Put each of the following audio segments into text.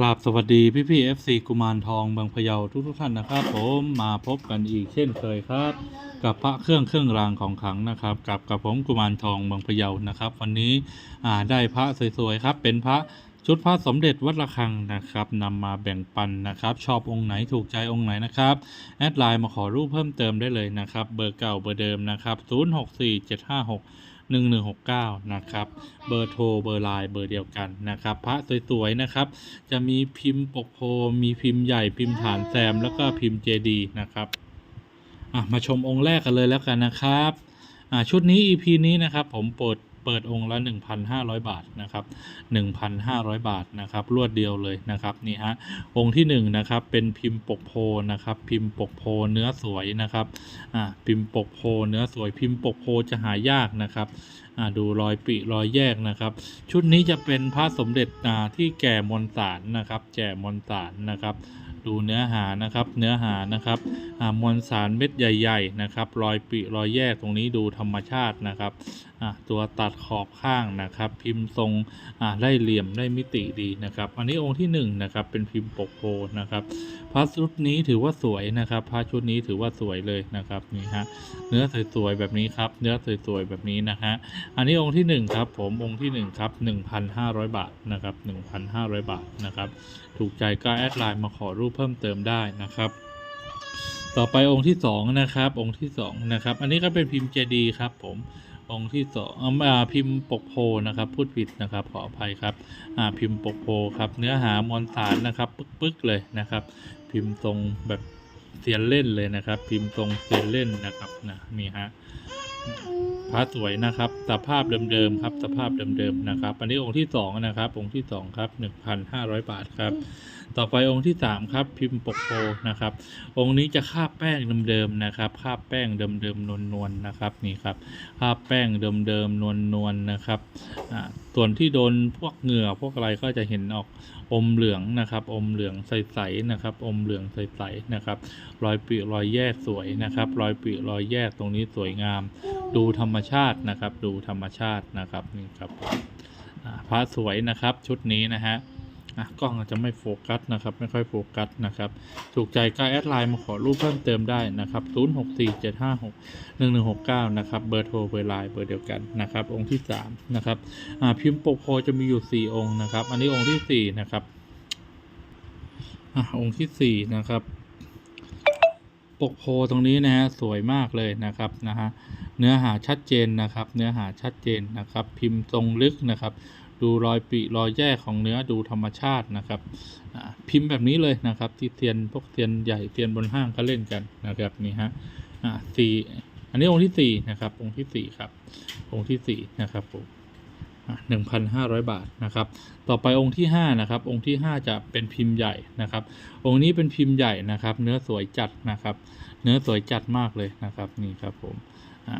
กราบสวัสดีพี่พี่เอฟซีกุมารทองบางพะเยาทุกทุกท่านนะครับ ผมมาพบกันอีกเช่นเคยครับ กับพระเครื่องเครื่องรางของขลังนะครับ กับกับผมกุมารทองบางพะเยานะครับ วันนี้อ่าได้พระสวยๆครับ เป็นพระชุดพระสมเด็จวัดระฆังนะครับนำมาแบ่งปันนะครับ ชอบองค์ไหนถูกใจองค์ไหนนะครับแอดไลน์มาขอรูปเพิ่มเติมได้เลยนะครับ เบอร์เก่าเบอร์เดิมนะครับ 064756 1169 นะครับ เบอร์โทรเบอร์ไลน์เบอร์เดียวกันนะครับ พระสวยๆนะครับ จะมีพิมพ์ปกโพมีพิมพ์ใหญ่พิมพ์ฐานแซม แล้วก็พิมพ์เจดีนะครับมาชมองค์แรกกันเลยแล้วกันนะครับชุดนี้ EP นี้นะครับผมเปิด เปิดองค์ละ 1,500 บาทนะครับ 1,500 บาทนะครับรวดเดียวเลยนะครับนี่ฮะองค์ที่1นงนะครับเป็นพิมพ์ปกโพนะครับ พิมพ์ปกโพเนื้อสวยนะครับอ่าพิมพ์ปกโพเนื้อสวยพิมพ์ปกโพจะหายากนะครับอ่าดูรอยปิรอยแยกนะครับ ชุดนี้จะเป็นพระสมเด็จอ่าที่แก่มนสารนะครับแก่มนสารนะครับ ดูเนื้อหานะครับ เนื้อหานะครับมวลสารเม็ดใหญ่ ๆ นะครับ รอยปิรอยแยกตรงนี้ดูธรรมชาตินะครับตัวตัดขอบข้างนะครับ พิมพ์ทรงได้เหลี่ยมได้มิติดีนะครับ อันนี้องค์ที่หนึ่งนะครับเป็นพิมพ์ปกโพนะครับพระชุดนี้ถือว่าสวยนะครับพระชุดนี้ถือว่าสวยเลยนะครับนี่ฮะเนื้อสวยๆแบบนี้ครับ เนื้อสวยๆแบบนี้นะฮะอันนี้องค์ที่หนึ่งครับผมองค์ที่หนึ่งครับหนึ่งพันห้าร้อยบาทนะครับหนึ่งพันห้าร้อยบาทนะครับถูกใจก็แอดไลน์มาขอรูปเพิ่มเติมได้นะครับ ต่อไปองค์ที่สองนะครับ องค์ที่สองนะครับ อันนี้ก็เป็นพิมพ์เจดีครับ ผมองค์ที่สองอ่าพิมพ์ปกโพนะครับ พูดผิดนะครับ ขออภัยครับอ่าพิมพ์ปกโพครับ เนื้อหามวลสารนะครับปึ๊กๆเลยนะครับ พิมพ์ทรงแบบเสียนเล่นเลยนะครับ พิมพ์ทรงเสียนเล่นนะครับนะนี่ฮะ พระสวยนะครับ สภาพเดิมๆครับ สภาพเดิมๆนะครับ อันนี้องค์ที่สองนะครับ องค์ที่สองครับหนึ่งพันห้าร้อยบาทครับ ต่อไปองค์ที่สามครับ พิมพ์ปกโพนะครับ องค์นี้จะคาบแป้งเดิมๆนะครับ คาบแป้งเดิมๆนวลๆนะครับ นี่ครับ คาบแป้งเดิมๆนวลๆนะครับ อ่า ส่วนที่โดนพวกเหงื่อพวกอะไรก็จะเห็นออกอมเหลืองนะครับ อมเหลืองใสๆนะครับ อมเหลืองใสๆนะครับ รอยปีรอยแยกสวยนะครับ รอยปีรอยแยกตรงนี้สวยงาม ดูธรรมชาตินะครับ ดูธรรมชาตินะครับนี่ครับพระสวยนะครับชุดนี้นะฮะ อะกล้องอาจจะไม่โฟกัสนะครับ ไม่ค่อยโฟกัสนะครับ ถูกใจก็แอดไลน์มาขอรูปเพิ่มเติมได้นะครับ 0647561169 นะครับ เบอร์โทรเบอร์ไลน์เบอร์เดียวกันนะครับ องค์ที่ 3 นะครับพิมพ์ปกโพจะมีอยู่ 4 องค์นะครับ อันนี้องค์ที่ 4 นะครับอองค์ที่ 4 นะครับ ปกโพตรงนี้นะฮะสวยมากเลยนะครับนะฮะเนื้อหาชัดเจนนะครับ เนื้อหาชัดเจนนะครับ พิมพ์ทรงลึกนะครับ ดูรอยปีรอยแยกของเนื้อดูธรรมชาตินะครับพิมพ์แบบนี้เลยนะครับ ที่เทียนพวกเทียนใหญ่เทียนบนห้างก็เล่นกันนะครับนี่ฮะอ่าสี่อันนี้องค์ที่สี่นะครับองค์ที่สี่ครับองค์ที่สี่นะครับผมหนึ่งพันห้าร้อยบาทนะครับ ต่อไปองค์ที่ห้านะครับ องค์ที่ห้าจะเป็นพิมพ์ใหญ่นะครับ องค์นี้เป็นพิมพ์ใหญ่นะครับ เนื้อสวยจัดนะครับ เนื้อสวยจัดมากเลยนะครับนี่ครับผมอ่า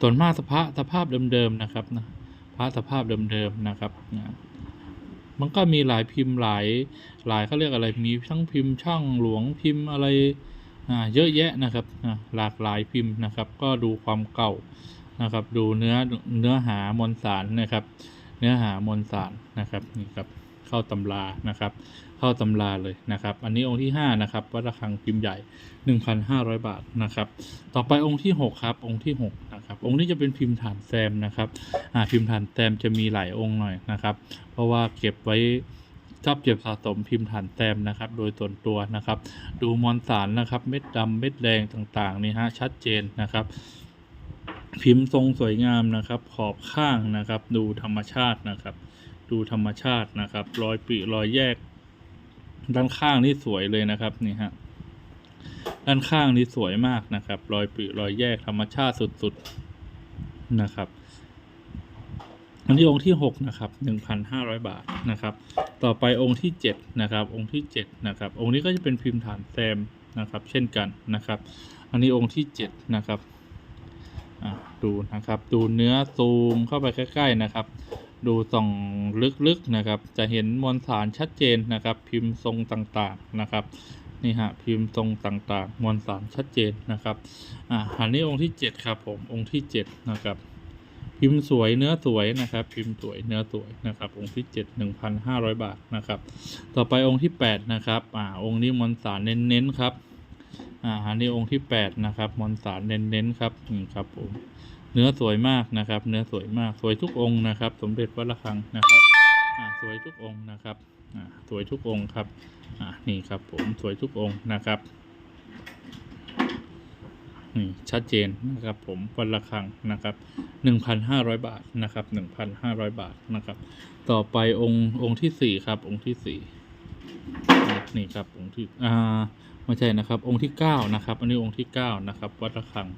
ส่วนมากสภาพสภาพเดิมๆนะครับนะ พระสภาพเดิมๆนะครับนะมันก็มีหลายพิมพ์หลายหลายเขาเรียกอะไรมีทั้งพิมพ์ช่างหลวงพิมพ์อะไรอ่าเยอะแยะนะครับอ่าหลากหลายพิมพ์นะครับ ก็ดูความเก่านะครับ ดูเนื้อเนื้อหามวลสารนะครับ เนื้อหามวลสารนะครับนี่ครับเข้าตำรานะครับ เข้าตำราเลยนะครับ อันนี้องค์ที่ 5 นะครับวัดระฆังพิมพ์ใหญ่ 1,500 บาทนะครับ ต่อไปองค์ที่ 6 ครับ องค์ที่6นะ องค์นี้จะเป็นพิมพ์ฐานแซมนะครับอ่าพิมพ์ฐานแซมจะมีหลายองค์หน่อยนะครับ เพราะว่าเก็บไว้ชอบเก็บสะสมพิมพ์ฐานแซมนะครับ โดยส่วนตัวนะครับ ดูมวลสารนะครับ เม็ดดำเม็ดแดงต่างๆนี่ฮะชัดเจนนะครับ พิมพ์ทรงสวยงามนะครับ ขอบข้างนะครับ ดูธรรมชาตินะครับ ดูธรรมชาตินะครับ รอยปีรอยแยก ด้านข้างนี่สวยเลยนะครับนี่ฮะด้านข้างนี่สวยมากนะครับ รอยปีรอยแยกธรรมชาติสุดๆ นะครับอันนี้องค์ที่หกนะครับหนึ่งพันห้าร้อยบาทนะครับ ต่อไปองค์ที่เจ็ดนะครับ องค์ที่เจ็ดนะครับ องค์นี้ก็จะเป็นพิมพ์ฐานแซมนะครับ เช่นกันนะครับ อันนี้องค์ที่เจ็ดนะครับดูนะครับ ดูเนื้อซูมเข้าไปใกล้ๆนะครับ ดูส่องลึกๆนะครับ จะเห็นมวลสารชัดเจนนะครับ พิมพ์ทรงต่างๆนะครับ นี่ฮะพิมพ์ทรงต่างๆ มวลสารชัดเจนนะครับอ่าอันนี้องค์ที่เจ็ดครับผมองค์ที่เจ็ดนะครับ พิมพ์สวยเนื้อสวยนะครับ พิมพ์สวยเนื้อสวยนะครับ องค์ที่เจ็ดหนึ่งพันห้าร้อยบาทนะครับ ต่อไปองค์ที่แปดนะครับอ่าองค์นี้มนต์สารเน้นๆครับอ่าอันนี้องค์ที่แปดนะครับมนต์สารเน้นๆครับนี่ครับผมเนื้อสวยมากนะครับ เนื้อสวยมากสวยทุกองค์นะครับ สมเด็จวัดระฆังนะครับอ่าสวยทุกองค์นะครับ สวยทุกองค์ครับอ่านี่ครับผมสวยทุกองค์นะครับนี่ชัดเจนนะครับผมวันละครั้งนะครับหนึ่งพันห้าร้อยบาทนะครับหนึ่งพันห้าร้อยบาทนะครับ ต่อไปองค์องค์ที่สี่ครับ องค์ที่สี่นี่ครับองค์ที่อ่าไม่ใช่นะครับ องค์ที่เก้านะครับ อันนี้องค์ที่เก้านะครับ วัดระฆัง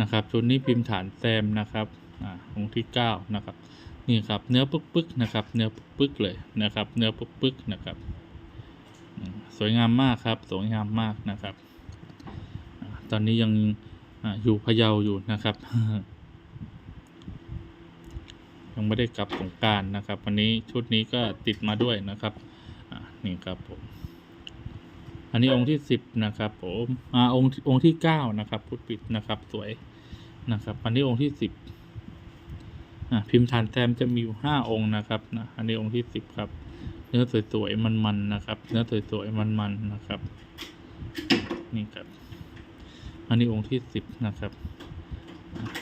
นะครับชุดนี้พิมพ์ฐานแซมนะครับอ่าองค์ที่เก้านะครับ นี่ครับเนื้อปึ๊กปึ๊กๆนะครับ เนื้อปึ๊กปึ๊กๆเลยนะครับ เนื้อปึ๊กปึ๊กๆนะครับ สวยงามมากครับ สวยงามมากนะครับ ตอนนี้ยังอยู่พะเยาอยู่นะครับ ยังไม่ได้กลับสงการนะครับ วันนี้ชุดนี้ก็ติดมาด้วยนะครับนี่ครับผมอันนี้องค์ที่สิบนะครับผมอ่าองค์องค์ที่เก้านะครับ พุทธปิดนะครับ สวยนะครับ อันนี้องค์ที่สิบ พิมพ์ฐานแซมจะมีอยู่ห้าองค์นะครับนะอันนี้องค์ที่สิบครับ เนื้อสวยๆมันๆนะครับ เนื้อสวยๆมันๆนะครับ นี่ครับ อันนี้องค์ที่สิบนะครับ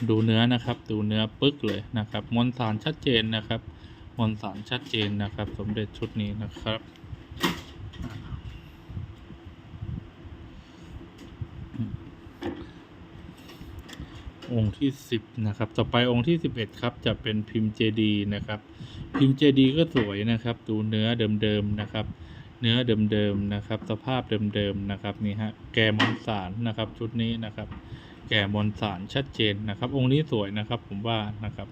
ดูเนื้อนะครับ ดูเนื้อปึ๊กเลยนะครับ มวลสารชัดเจนนะครับ มวลสารชัดเจนนะครับ สมเด็จชุดนี้นะครับ องค์ที่สิบนะครับ ต่อไปองค์ที่สิบเอ็ดครับ จะเป็นพิมพ์เจดีนะครับ พิมพ์เจดีก็สวยนะครับ ดูเนื้อเดิมๆนะครับ เนื้อเดิมๆนะครับ สภาพเดิมๆนะครับนี่ฮะแกมอนสารนะครับ ชุดนี้นะครับ แกมอนสารชัดเจนนะครับ องค์นี้สวยนะครับ ผมว่านะครับ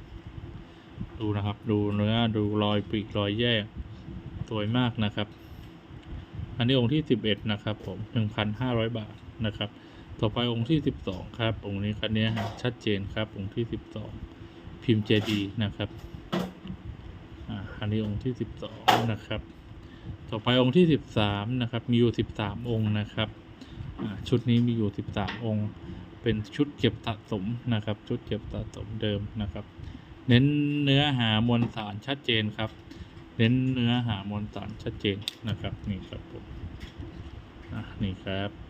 ดูนะครับ ดูเนื้อดูรอยปีกรอยแยก สวยมากนะครับ อันนี้องค์ที่สิบเอ็ดนะครับ ผมหนึ่งพันห้าร้อยบาทนะครับ ต่อไปองค์ที่สิบสองครับ องค์นี้คันนี้ฮะชัดเจนครับ องค์ที่สิบสองพิมพ์เจดีนะครับอ่าอันนี้องค์ที่สิบสองนะครับ ต่อไปองค์ที่สิบสามนะครับ มีอยู่สิบสามองค์นะครับชุดนี้มีอยู่สิบสามองค์ เป็นชุดเก็บสะสมนะครับ ชุดเก็บสะสมเดิมนะครับ เน้นเนื้อหามวลสารชัดเจนครับ เน้นเนื้อหามวลสารชัดเจนนะครับ นี่ครับผมนี่ครับ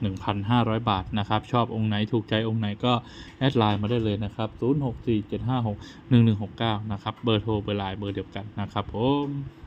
หนึ่งพันห้าร้อยบาทนะครับ ชอบองค์ไหนถูกใจองค์ไหนก็แอดไลน์มาได้เลยนะครับศูนย์หกสี่เจ็ดห้าหกหนึ่งหนึ่งหกเก้านะครับ เบอร์โทรเบอร์ไลน์เบอร์เดียวกันนะครับผม